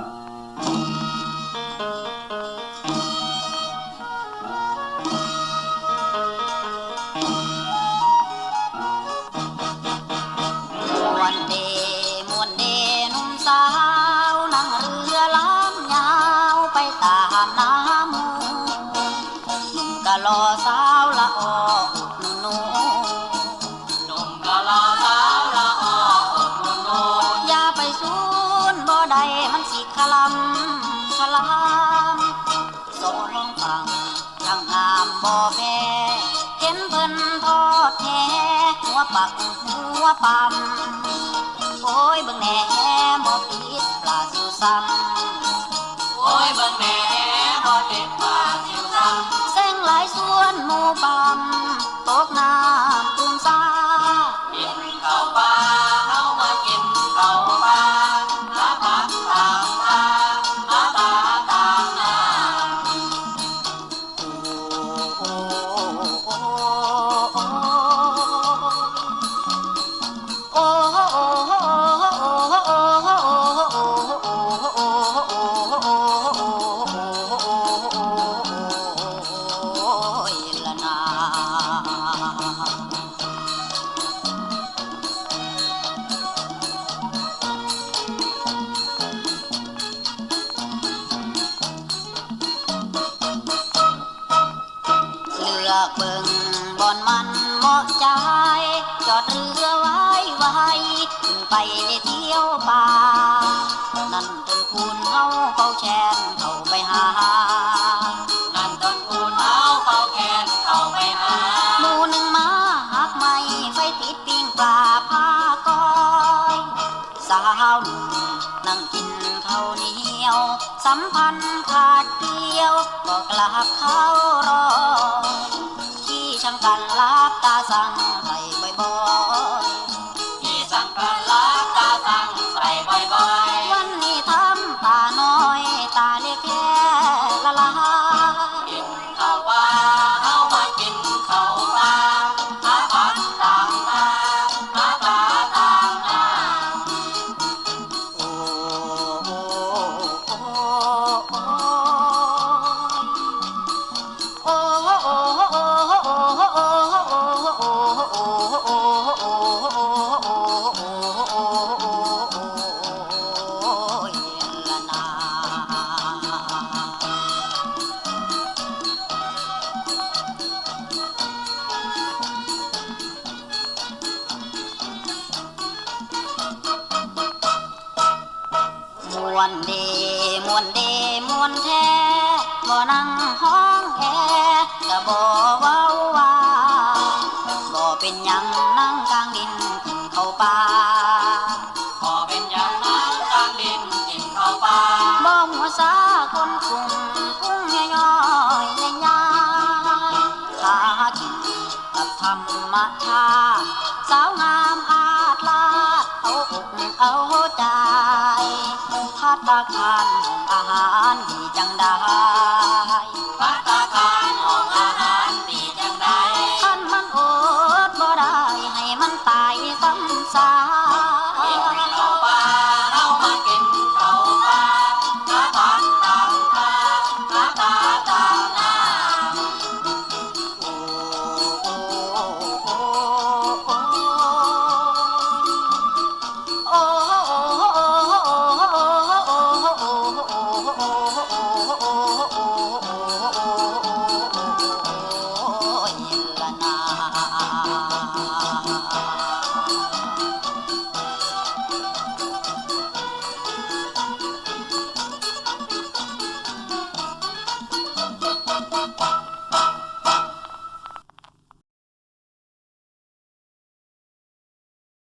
ม ปักหัวปั๊มโอ้ยบังแหน่ ดเรือไว้ไว้ขึ้นไปเที่ยวป่า นั่นต้นคูณเฮาเฝ้าแชนเข้าไปหา นั่นต้นคูณเอาเป่าแคนเข้าไปหา หมูหนึ่งมาหักไม่ไฟติดปิ้งปลาพากอยสาวหนุ่มนั่งกินข้าวเหนียว สัมพันธ์ขาดเดียวก็กลับเขารอที่ช่างกันลับตาสั่ง วนเดมวนเดมวนแท้บ่นั่งห้องแอก็บ่เว้าว่าบ่เป็นหยังนั่งกลางดินกินข้าวปลาพอเป็นอย่างนั้นกลางดินกินข้าวปลาบ่หัวซาคนกรุงกุ้งย่อยๆใหญ่ๆหากินกับธรรมชาติสาวงามอาจลาด เอาใจ พัตตาคารอาหารดีจังได้พัตตา